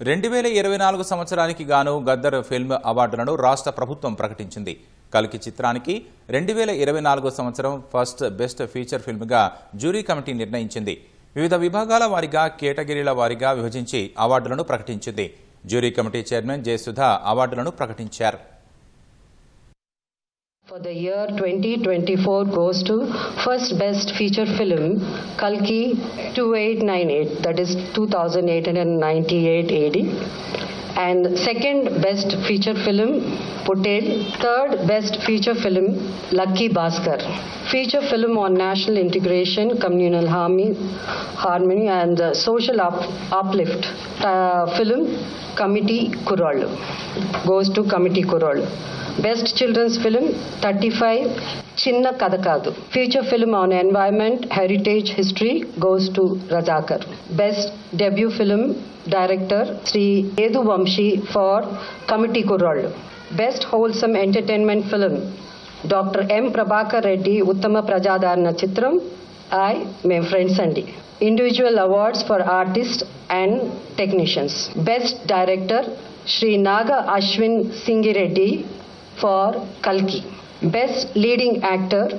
రెండు వేల ఇరవై నాలుగు సంవత్సరానికి గాను గద్దర్ ఫిల్మ్ అవార్డులను రాష్ట్ర ప్రభుత్వం ప్రకటించింది. కల్కి చిత్రానికి రెండు వేల ఇరవై నాలుగు సంవత్సరం ఫస్ట్ బెస్ట్ ఫీచర్ ఫిల్మ్గా జ్యూరీ కమిటీ నిర్ణయించింది. వివిధ విభాగాల వారీగా కేటగిరీల వారీగా విభజించి అవార్డులను ప్రకటించింది. జ్యూరీ కమిటీ చైర్మన్ జయసుధ అవార్డులను ప్రకటించారు. For the year 2024 goes to first best feature film Kalki 2898 that is 2898 AD and second best feature film Putel. Third best feature film Lucky Bhaskar. Feature film on national integration communal harmony harmony and uh, social up, uplift. Uh, film committee Kural goes to committee Kural best children's film thirty five Chinna Katha Kaadu. Future film on environment heritage history goes to Razakar best debut film director Shri Yedu Vamsi for committee Kurrallu best wholesome entertainment film doctor M Prabhakar Reddy ఉత్తమ ప్రజాదరణ చిత్రం ఐ మే friends అండి individual awards for artist and technicians best director Shri Naga Ashwin Singireddy for కల్కి. Best leading actor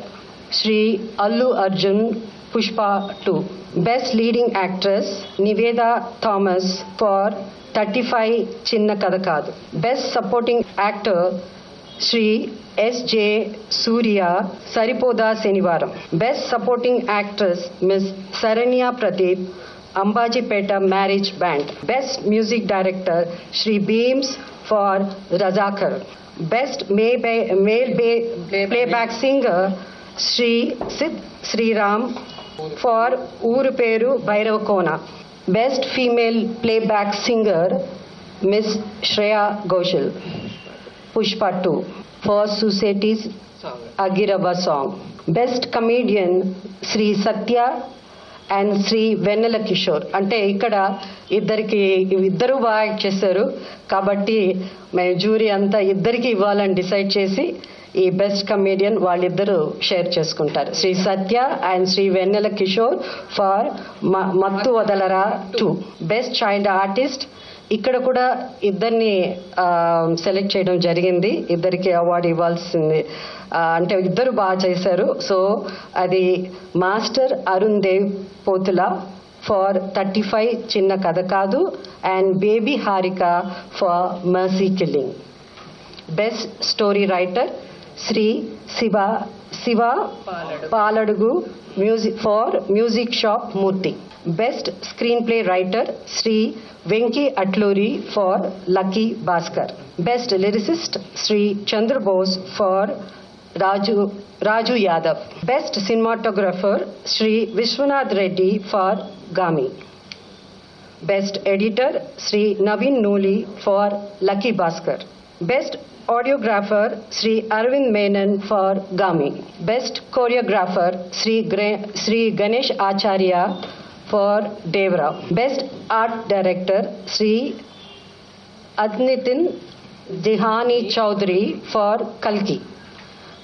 Shri Allu Arjun Pushpa two. Best leading actress Niveda Thomas for thirty five Chinna Katha Kaadu. Best supporting actor Shri S J Surya Saripodhaa Sanivaaram. Best supporting actress miss Saranya Pradeep Ambajipeta marriage band. Best music director Shri Bheems for Razakar. Best male playback singer Shri Sid Sriram for Ooru Peru Bhairava Kona best female playback singer miss Shreya Ghoshal Pushpa two for Suseti's Agiraba song. Best comedian Sri Satya and Shri Vennela Kishore. అంటే ఇక్కడ ఇద్దరికి ఇద్దరు బాగా act చేశారు. కాబట్టి మేము jury అంతా ఇద్దరికి ఇవ్వాలని డిసైడ్ చేసి ఈ బెస్ట్ కమేడియన్ వాళ్ళిద్దరూ షేర్ చేసుకుంటారు. Shri Satya and Shri Vennela Kishore for Mathu Vadalara two. Best child artist ఇక్కడ కూడా ఇద్దరిని సెలెక్ట్ చేయడం జరిగింది. ఇద్దరికి అవార్డు ఇవ్వాల్సింది. అంటే ఇద్దరు బాగా చేశారు. సో అది master Arun Dev Pothula for thirty five Chinna Katha Kaadu. And baby Harika for mercy killing. Best story writer Shri Shiva Shiva Paladu music for music shop Murthy best screenplay writer Shri Venky Atluri for lucky Bhaskar best lyricist Shri Chandra Bose for Raju Yadav best cinematographer Shri Vishwanath Reddy for Gaami best editor Shri Naveen Nooli for lucky Bhaskar best audiographer Shri Arvind Menon for Gaami best choreographer Shri Shri Ganesh Acharya for Devara best art director Shri Adnitin Zihani Choudhary for कलकी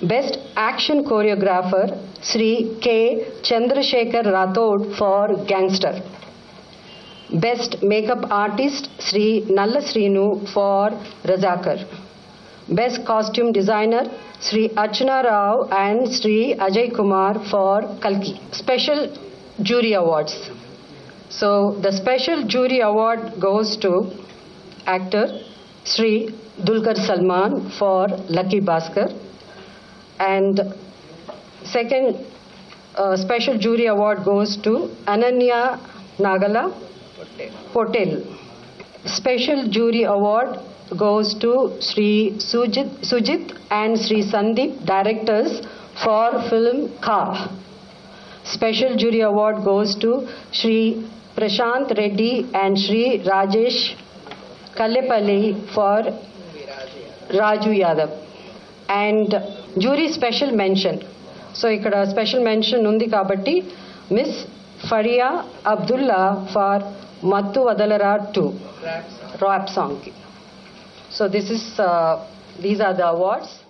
best action choreographer Shri K Chandrashekhar Rathod for gangster Best Makeup Artist Sri Nalla Srinu for Razakar. Best Costume Designer Sri Achana Rao and Sri Ajay Kumar for Kalki. Special Jury Awards. So the special jury award goes to actor Sri Dulkar Salman for Lucky Bhaskar and second uh, special jury award goes to Ananya Nagala Potel. Special jury award goes to Sri Sujit, Sujit and Sri Sandeep, directors for film Ka. Special jury award goes to Sri Prashant Reddy and Sri Rajesh Kallepalli for Raju Yadav. And jury special mention so ఇక్కడ special mention ఉంది కాబట్టి miss Faria Abdullah for Mattu Vadalara 2 rap song. So this is uh, these are the awards.